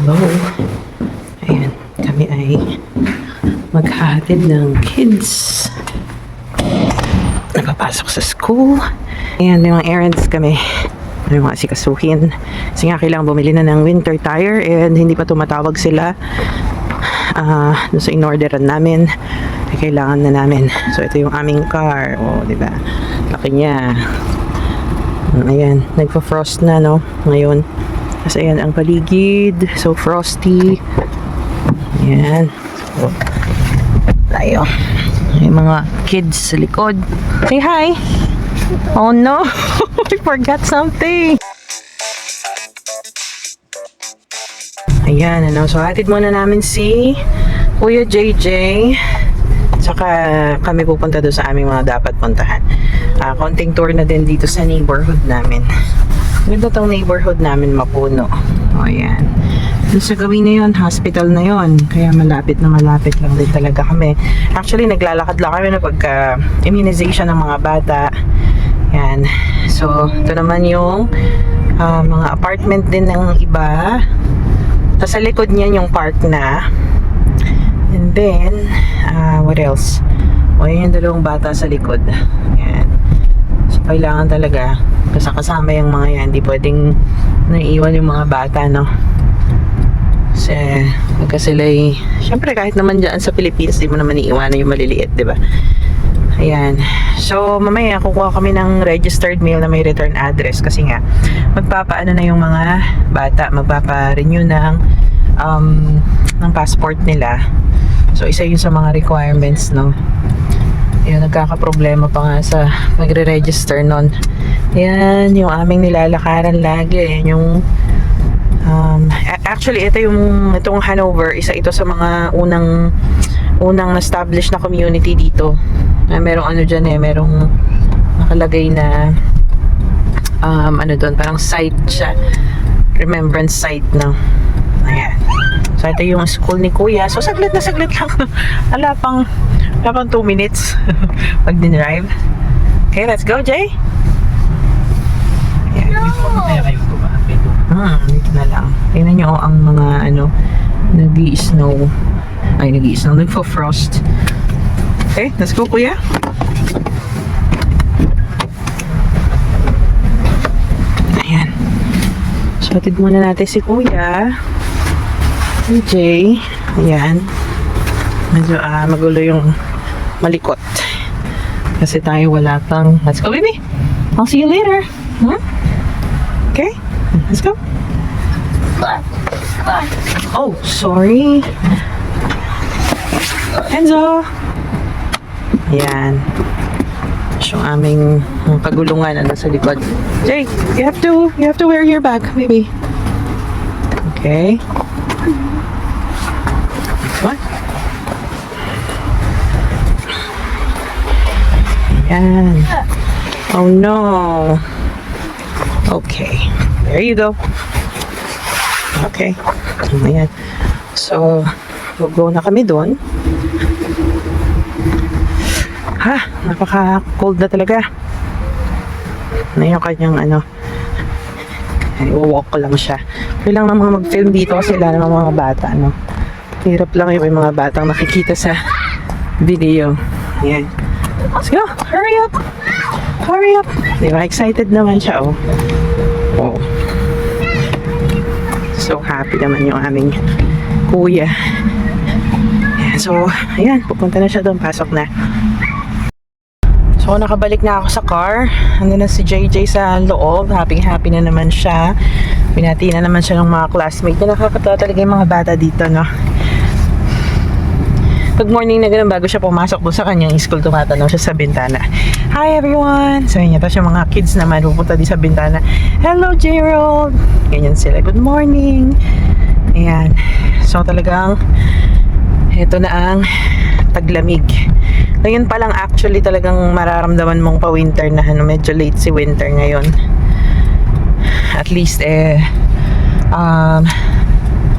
Hello. Ayan, kami ay maghahatid ng kids. Nagpapasok sa school. Ayan, may mga errands kami. May mga sikasuhin. Kasi nga kailangan bumili na ng winter tire and hindi pa tumatawag sila. Doon sa in-orderan namin. Ay, kailangan na namin. So, ito yung aming car. O, di ba? Laki niya. Ayan, nagpa-frost na, no? Ngayon. Kasi ayan ang paligid. So, frosty. Ayan. So, tayo. May mga kids sa likod. Say hi! Oh no! I forgot something! Ayan, ano. So, hatid muna namin si Kuya JJ. Tsaka kami pupunta doon sa aming mga dapat puntahan. Ah, konting tour na din dito sa neighborhood namin. Ganda tong neighborhood namin, Mapuno. O, ayan. Doon sa gawin na yun, hospital na yun. Kaya malapit na malapit lang din talaga kami. Actually, naglalakad lang kami na pagka immunization ng mga bata. Yan. So, ito naman yung ah, mga apartment din ng iba. Tapos sa likod niyan yung park na. And then, ah, what else? O, yun yung dalawang bata sa likod. Yan. Kailangan talaga kasama yung mga yan. Hindi pwedeng naiiwan yung mga bata, no? Kasi, pagka sila ay, syempre kahit naman dyan sa Pilipinas, di mo naman iiwanan yung maliliit, di ba? Ayan. So, mamaya kukuha kami ng registered mail na may return address kasi nga, magpapaano na yung mga bata, magpapa-renew ng, um, ng passport nila. So, isa yun sa mga requirements, no? Yun, nagkakaproblema pa nga sa magre-register nun. Yan, yung aming nilalakaran lagi. Yung, um, actually, ito yung, itong Hanover, isa ito sa mga unang, unang na-establish na community dito. Uh, merong ano dyan eh, merong nakalagay na, um, ano doon, parang site siya. Remembrance site, no? Ayan. So, ito yung school ni Kuya. So, saglit na saglit lang. Wala pang, wala pang 2 minutes pag din-drive. Okay, let's go, Jay. Ayan. Kaya kayo bumabit. Hmm, dito na lang. Tingnan nyo oh, ang mga ano, nag snow Ay, nag snow Nagpo-frost. Okay, let's go, kuya. Ayan. So, atid muna natin si kuya. Jay. Ayan. Medyo ah, magulo yung malikot. Kasi tayo wala pang... Let's go, baby. I'll see you later. Hmm? Okay, let's go. Oh, sorry. Enzo! Yan. So, aming pagulungan ano sa likod. Jay, you have to, you have to wear your bag, baby. Okay. What? Yan. Oh no. Okay. There you go. Okay. Ayan. So, go na kami doon. Ha, napaka-cold na talaga. Na yung kanyang ano, i-walk ko lang siya. Kailangan lang mga mag-film dito kasi namang mga bata, no? Hirap lang yung mga batang nakikita sa video. Ayan. Let's go! Hurry up! Hurry up! Di ba? Excited naman siya, oh. Oh. So happy naman yung aming kuya. Ayan, so, ayan, pupunta na siya doon. Pasok na. So, nakabalik na ako sa car. Ano na si JJ sa loob. Happy-happy na naman siya. Pinati na naman siya ng mga classmate. Na nakakatawa talaga yung mga bata dito, no? Good morning na ganun bago siya pumasok doon sa kanyang school, tumatanong siya sa bintana. Hi everyone! So yun, tapos yung mga kids naman pupunta din sa bintana. Hello Gerald! Ganyan sila. Good morning! Ayan. So talagang ito na ang taglamig. Ngayon pa lang actually talagang mararamdaman mong pa-winter na ano, medyo late si winter ngayon. At least eh um,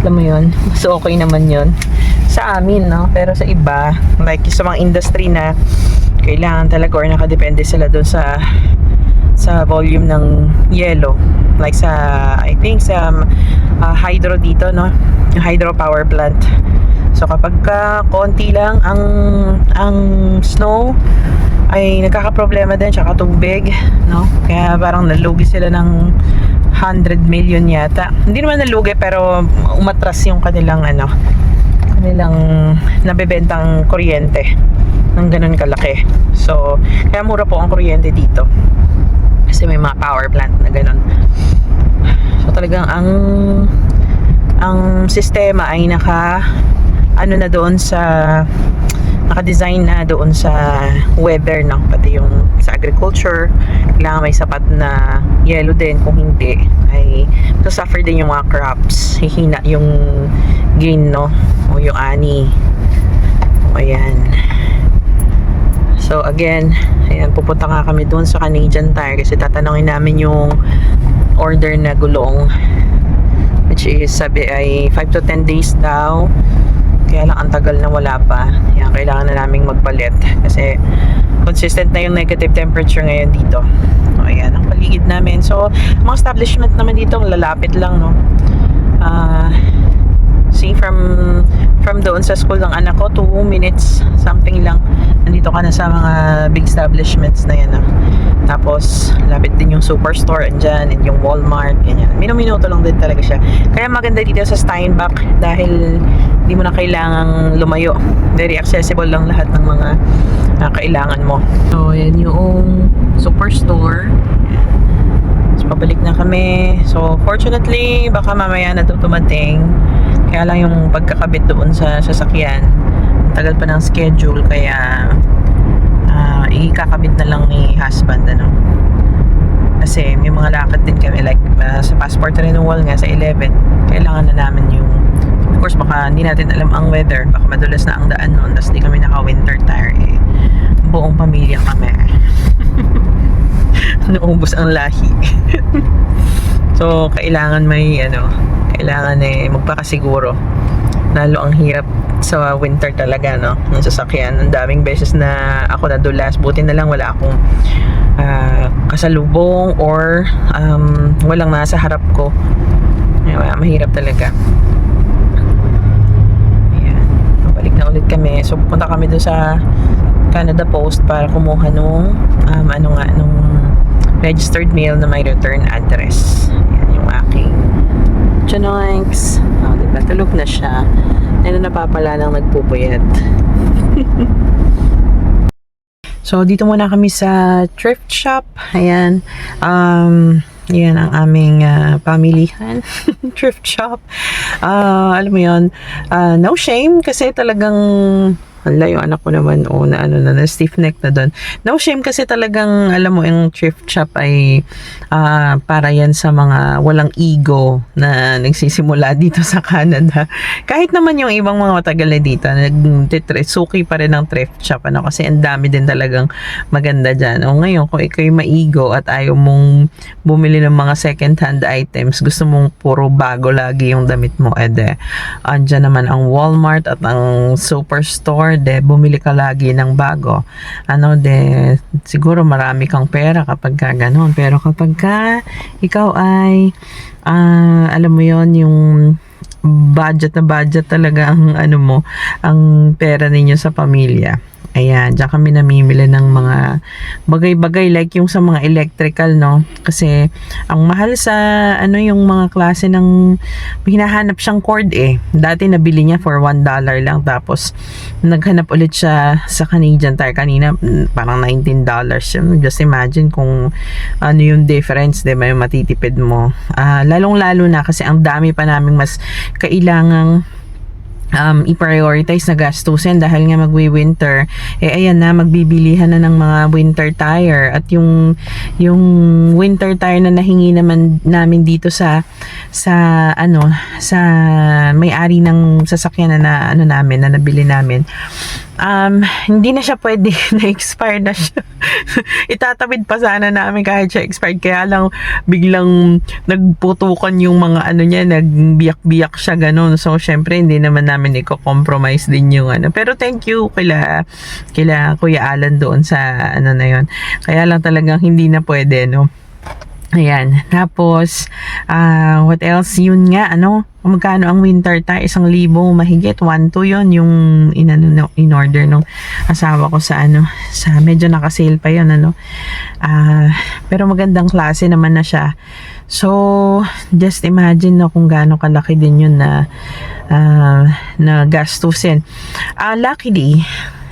alam mo yun, so okay naman yun sa amin, no? Pero sa iba, like sa mga industry na kailangan talaga or nakadepende sila doon sa sa volume ng yellow. Like sa, I think sa ah, hydro dito, no? Yung hydro power plant. So kapag ka konti lang ang ang snow ay nagkakaproblema din tsaka tubig, no? Kaya parang nalugi sila ng 100 million yata. Hindi naman nalugi pero umatras yung kanilang ano, kanilang nabebentang kuryente ng ganun kalaki. So, kaya mura po ang kuryente dito. Kasi may mga power plant na ganun. So, talagang ang ang sistema ay naka ano na doon sa naka-design na doon sa weather no pati yung sa agriculture kailangan may sapat na yellow din kung hindi ay suffer din yung mga crops hihina yung gain no yung ani. O ayan. So again ayan pupunta nga kami doon sa Canadian Tire kasi tatanungin namin yung order na gulong which is sabi ay 5 to 10 days daw. Kaya lang ang tagal na wala pa. Yan kailangan na naming magpalit kasi consistent na yung negative temperature ngayon dito. So, ayan ang paligid namin. So mga establishment naman dito lalapit lang no? Ah see from from doon sa school ng anak ko 2 minutes something lang nandito ka na sa mga big establishments na yan ah. tapos lapit din yung superstore andyan and yung Walmart ganyan minuminuto lang din talaga siya kaya maganda dito sa Steinbach dahil hindi mo na kailangang lumayo very accessible lang lahat ng mga ah, kailangan mo so yan yung superstore So, pabalik na kami. So, fortunately, baka mamaya na tumating. Kaya lang yung pagkakabit doon sa sasakyan, tagal pa ng schedule, kaya ah ikakabit na lang ni husband, ano. Kasi may mga lakad din kami, like ah, sa passport renewal nga sa 11, kailangan na namin yung of course, baka hindi natin alam ang weather, baka madulas na ang daan noon, tapos di kami naka-winter tire, eh. Buong pamilya kami. naubos ang lahi. so, kailangan may, ano, kailangan eh, magpakasiguro. Lalo ang hirap sa winter talaga, no? Yung sasakyan. Ang daming beses na ako nadulas. Buti na lang wala akong ah, kasalubong or um, walang nasa harap ko. Ayun, mahirap talaga. Ayan. Babalik na ulit kami. So, pupunta kami doon sa Canada Post para kumuha nung um, ano nga, nung registered mail na may return address. Yan yung aking Chanoinks. Oh, diba? Tulog na siya. Ano napapala lang nagpupuyat. so, dito muna kami sa thrift shop. Ayan. Um, yan ang aming uh, pamilihan. thrift shop. Ah, alam mo yon ah, no shame kasi talagang Hala, yung anak ko naman, oh, na ano na, na stiff neck na doon. No shame kasi talagang, alam mo, yung thrift shop ay ah, para yan sa mga walang ego na nagsisimula dito sa Canada. Kahit naman yung ibang mga matagal na dito, nag suki pa rin ng thrift shop, ano, kasi ang dami din talagang maganda dyan. O ngayon, kung ikaw yung maigo at ayaw mong bumili ng mga second-hand items, gusto mong puro bago lagi yung damit mo, ede, andyan naman ang Walmart at ang Superstore, de, bumili ka lagi ng bago. Ano, de, siguro marami kang pera kapag ka ganun. Pero kapag ka ikaw ay, ah, alam mo yon yung budget na budget talaga ang ano mo, ang pera ninyo sa pamilya. Ayan, diyan kami namimili ng mga bagay-bagay like yung sa mga electrical, no? Kasi ang mahal sa ano yung mga klase ng hinahanap siyang cord eh. Dati nabili niya for $1 lang tapos naghanap ulit siya sa Canadian Tire kanina parang $19. Just imagine kung ano yung difference, 'di ba, yung matitipid mo. Ah, lalong-lalo na kasi ang dami pa naming mas kailangang um, i-prioritize na gastusin dahil nga magwi-winter eh ayan na magbibilihan na ng mga winter tire. At yung yung winter tire na nahingi naman namin dito sa sa ano sa may-ari ng sasakyan na, na ano namin na nabili namin um, hindi na siya pwede na-expire na siya. Itatawid pa sana namin kahit siya expired. Kaya lang biglang nagputukan yung mga ano niya, nagbiyak-biyak siya ganun. So, syempre, hindi naman namin i-compromise din yung ano. Pero thank you kila, kila Kuya Alan doon sa ano na yon Kaya lang talagang hindi na pwede, no? Ayan. Tapos, ah what else? Yun nga, ano, magkano ang winter tie? Isang libo mahigit. One, two yun, yung inano, no, in order nung asawa ko sa ano, sa medyo nakasale pa yun, ano. Ah, pero magandang klase naman na siya. So, just imagine no, kung gaano kalaki din yun na, ah, na gastusin. Ah, luckily,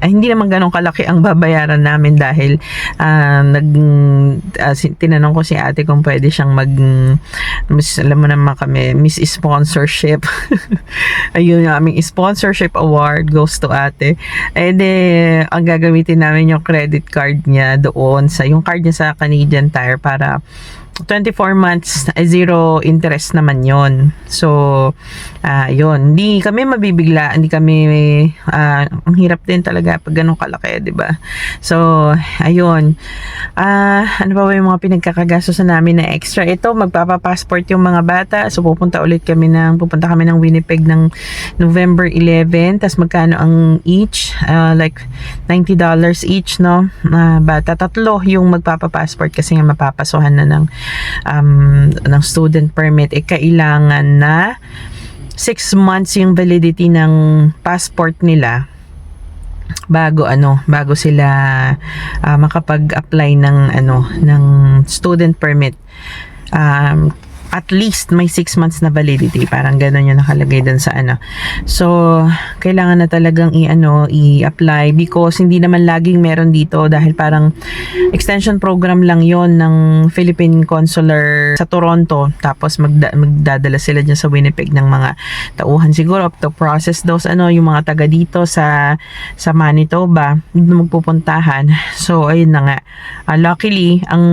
ay, hindi naman ganun kalaki ang babayaran namin dahil ah, nag ah, si- tinanong ko si ate kung pwede siyang mag miss, alam mo naman kami miss sponsorship. Ayun yung aming sponsorship award goes to ate. And then ang gagamitin namin yung credit card niya doon sa yung card niya sa Canadian Tire para 24 months zero interest naman yon so ah yun. Hindi kami mabibigla hindi kami ah, ang hirap din talaga pag ganun kalaki di ba? So ayun. Ah ano pa ba yung mga pinagkakagastosan namin na extra? Ito magpapa-passport yung mga bata. So pupunta ulit kami ng pupunta kami ng Winnipeg ng November 11 tas magkano ang each? Ah, like 90 dollars each no? Na bata. Tatlo yung magpapa-passport kasi nga mapapasuhan na ng um, ng student permit eh kailangan na 6 months yung validity ng passport nila bago ano bago sila ah, makapag-apply ng ano ng student permit. Um, at least may 6 months na validity. Parang gano'n yung nakalagay dun sa ano. So kailangan na talagang i-ano i-apply because hindi naman laging meron dito dahil parang extension program lang yon ng Philippine Consular sa Toronto. Tapos magda- magdadala sila dyan sa Winnipeg ng mga tauhan siguro. Up to process those ano yung mga taga dito sa sa Manitoba dito magpupuntahan. So ayun na nga. Ah, luckily ang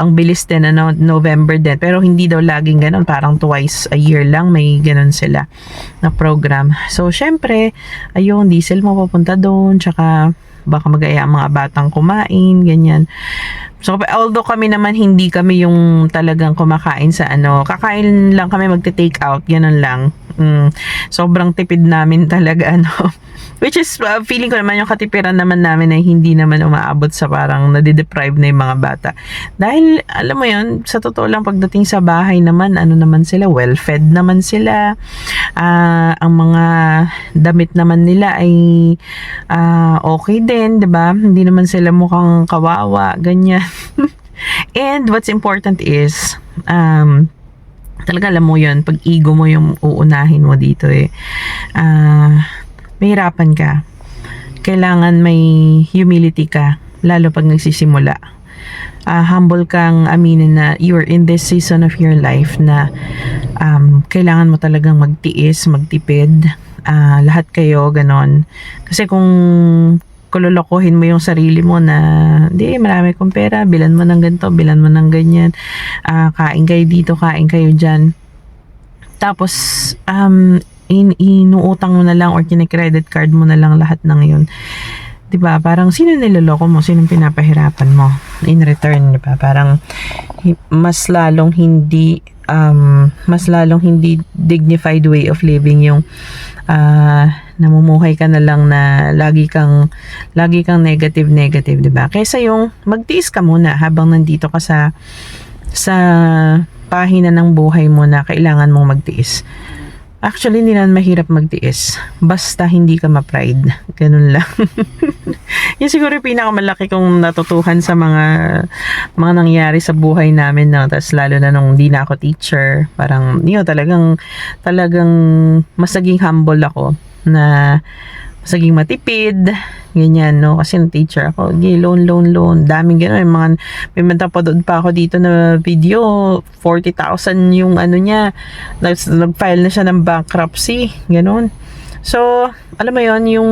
ang bilis din ano November din. Pero hindi daw laging ganun parang twice a year lang may ganun sila na program so syempre ayun diesel mo papunta doon tsaka baka magaya ang mga batang kumain ganyan So, although kami naman hindi kami yung talagang kumakain sa ano, kakain lang kami magte-take out, ganun lang. Mm, sobrang tipid namin talaga, ano. Which is, uh, feeling ko naman yung katipiran naman namin ay hindi naman umaabot sa parang nadideprive na yung mga bata. Dahil, alam mo yun, sa totoo lang pagdating sa bahay naman, ano naman sila, well-fed naman sila. Ah, ang mga damit naman nila ay ah, okay din, 'di ba? Hindi naman sila mukhang kawawa, ganyan. And what's important is um talaga alam mo 'yun, pag ego mo yung uunahin mo dito eh. Ah, mahirapan ka. Kailangan may humility ka lalo pag nagsisimula. Ah, humble kang aminin na you're in this season of your life na um, kailangan mo talagang magtiis, magtipid. Ah, lahat kayo ganon. Kasi kung kulolokohin mo yung sarili mo na di marami kong pera, bilan mo ng ganito, bilan mo ng ganyan, Ah, kain kayo dito, kain kayo dyan. Tapos, um, in, inuutang mo na lang or kine-credit card mo na lang lahat ng yun. 'Di ba? Parang sino niloloko mo? Sino pinapahirapan mo? In return, 'di ba? Parang mas lalong hindi um, mas lalong hindi dignified way of living yung ah, namumuhay ka na lang na lagi kang lagi kang negative negative 'di ba? Kaysa yung magtiis ka muna habang nandito ka sa sa pahina ng buhay mo na kailangan mong magtiis. Actually, hindi naman mahirap magtiis. Basta hindi ka ma-pride. Ganun lang. Yun siguro yung pinakamalaki kong natutuhan sa mga mga nangyari sa buhay namin. No? Tapos lalo na nung di na ako teacher. Parang, yun, talagang, talagang mas naging humble ako na mas naging matipid. Ganyan, no? Kasi teacher ako, okay, loan, loan, loan. Daming gano'n. Yung mga, may matapanood pa ako dito na video. 40,000 yung ano niya. Nag-file na siya ng bankruptcy. Ganon. So, alam mo yon yung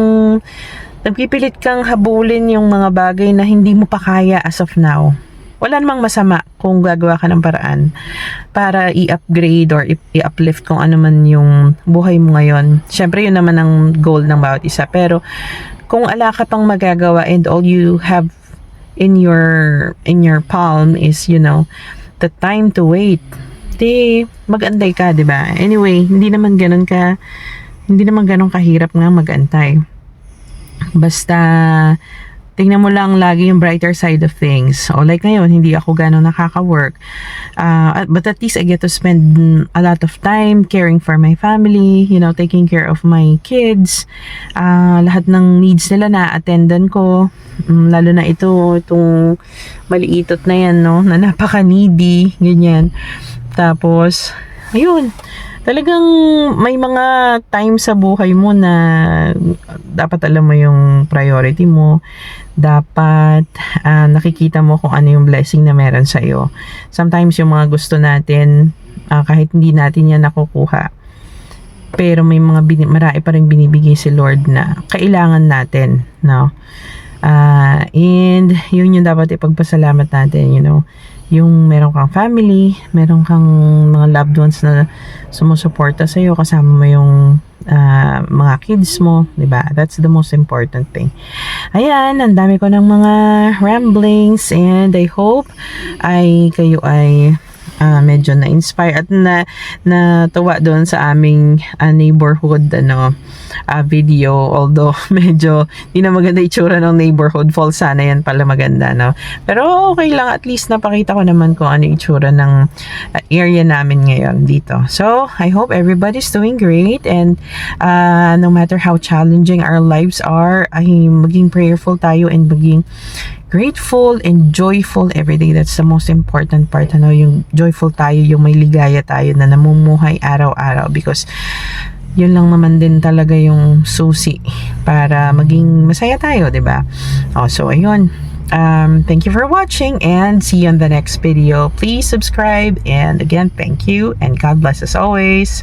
nagpipilit kang habulin yung mga bagay na hindi mo pa kaya as of now. Wala namang masama kung gagawa ka ng paraan para i-upgrade or i-uplift kung ano man yung buhay mo ngayon. Siyempre, yun naman ang goal ng bawat isa. Pero, kung ala ka pang magagawa and all you have in your in your palm is, you know, the time to wait. Di, mag-antay ka, di ba? Anyway, hindi naman ganun ka, hindi naman ganun kahirap nga mag-antay. Basta, tingnan mo lang lagi yung brighter side of things. O like ngayon, hindi ako gano'ng nakaka-work. Uh, but at least I get to spend a lot of time caring for my family, you know, taking care of my kids. Uh, lahat ng needs nila na attendan ko. Mm, lalo na ito, itong maliitot na yan, no? Na napaka-needy, ganyan. Tapos, ayun, talagang may mga time sa buhay mo na dapat alam mo yung priority mo. Dapat ah, nakikita mo kung ano yung blessing na meron sa iyo. Sometimes yung mga gusto natin, ah, kahit hindi natin yan nakukuha, pero may mga bini- marami pa rin binibigay si Lord na kailangan natin, no? Ah, and yun yung dapat ipagpasalamat natin, you know yung meron kang family, meron kang mga loved ones na sumusuporta sa iyo kasama mo yung ah, mga kids mo, 'di ba? That's the most important thing. Ayan, ang dami ko ng mga ramblings and I hope ay kayo ay ah, medyo na-inspire at na natuwa doon sa aming ah, neighborhood ano ah, video. Although medyo di na maganda itsura ng neighborhood. False sana yan pala maganda no? Pero okay lang. At least napakita ko naman kung ano itsura ng ah, area namin ngayon dito. So I hope everybody's doing great. And ah, no matter how challenging our lives are ay maging prayerful tayo and maging grateful and joyful every day. That's the most important part. Ano, yung joyful tayo, yung may ligaya tayo na namumuhay araw-araw because yun lang naman din talaga yung susi para maging masaya tayo, 'di ba? Oh, so ayun. Um, thank you for watching and see you on the next video. Please subscribe and again, thank you and God bless us always.